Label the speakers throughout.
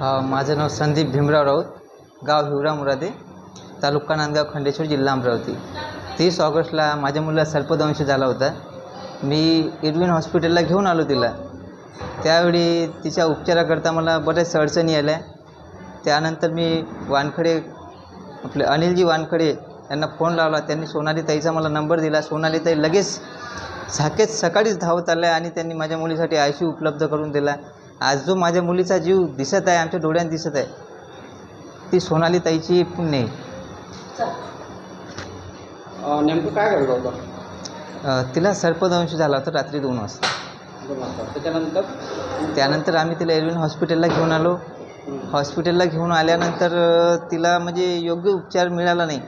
Speaker 1: हा माझं नाव संदीप भीमराव राऊत गाव हिवरा मुरादे तालुका नांदगाव खंडेश्वर जिल्हा अमरावती. तीस ऑगस्टला माझ्या मुलीला सर्पदंश झाला होता. मी इरविन हॉस्पिटलला घेऊन आलो तिला. त्यावेळी तिच्या उपचाराकरता मला बऱ्याच अडचणी आल्या. त्यानंतर मी वानखडे आपले अनिलजी वानखडे यांना फोन लावला. त्यांनी सोनाली ताईचा मला नंबर दिला. सोनाली ताई लगेच झाकेत सकाळीच धावत आल्या आणि त्यांनी माझ्या मुलीसाठी आय सी उपलब्ध करून दिला. आज जो माझ्या मुलीचा जीव दिसत आहे आमच्या डोळ्यात दिसत आहे ती सोनाली ताईची पुण्य आहे
Speaker 2: नेमकं काय घडलं होतं?
Speaker 1: तिला सर्पदंश झाला होता रात्री दोन वाजता.
Speaker 2: त्याच्यानंतर?
Speaker 1: त्यानंतर आम्ही तिला एरविन हॉस्पिटलला घेऊन आलो. हॉस्पिटलला घेऊन आल्यानंतर तिला म्हणजे योग्य उपचार मिळाला नाही.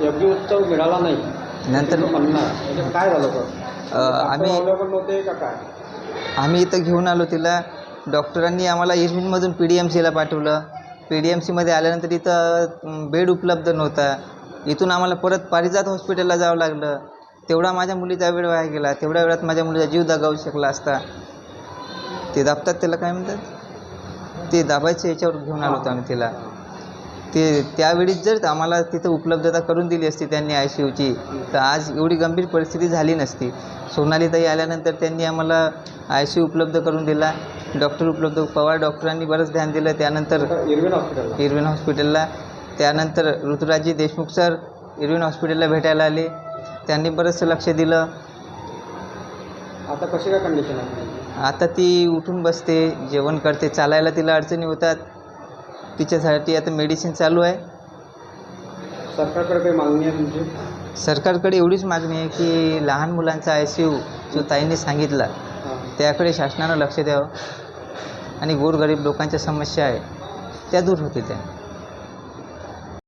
Speaker 2: योग्य उत्तर मिळाला नाही.
Speaker 1: नंतर
Speaker 2: म्हणजे काय झालं
Speaker 1: आम्ही आम्ही इथं घेऊन आलो तिला. डॉक्टरांनी आम्हाला इरविनमधून पी डी एम सीला पाठवलं. पी डी एम सीमध्ये आल्यानंतर इथं बेड उपलब्ध नव्हता. इथून आम्हाला परत पारिजात हॉस्पिटलला जावं लागलं. तेवढा माझ्या मुलीचा वेळ वाया गेला. तेवढ्या वेळात माझ्या मुलीचा जीव दगावू शकला असता. ते दाबतात त्याला काय म्हणतात? ते दाबायच्या याच्यावर घेऊन आलो होतो आम्ही तिला. ते त्यावेळीच जर आम्हाला तिथं उपलब्धता करून दिली असती त्यांनी आय सी यूची तर आज एवढी गंभीर परिस्थिती झाली नसती. सोनालीताई आल्यानंतर त्यांनी आम्हाला आय सी यू उपलब्ध करून दिला डॉक्टर उपलब्ध पवार डॉक्टरांनी बरंच ध्यान दिलं त्यानंतर
Speaker 2: इरविन हॉस्पिटलला.
Speaker 1: इरविन हॉस्पिटलला त्यानंतर ऋतुराजी देशमुख सर इरविन हॉस्पिटलला भेटायला आले त्यांनी बरंचसं लक्ष दिलं.
Speaker 2: आता कशी काय कंडिशन आहे?
Speaker 1: आता ती उठून बसते जेवण करते चालायला तिला अडचणी होतात. तिच्यासाठी आता मेडिसिन चालू आहे.
Speaker 2: सरकारकडे काही मागणी आहे तुमची?
Speaker 1: सरकारकडे एवढीच मागणी आहे की लहान मुलांचा आय सी यू जो ताईंनी सांगितला. त्याकडे शासनानं लक्ष द्यावं. आणि गोरगरीब लोकांच्या समस्या आहे त्या दूर होतील त्या.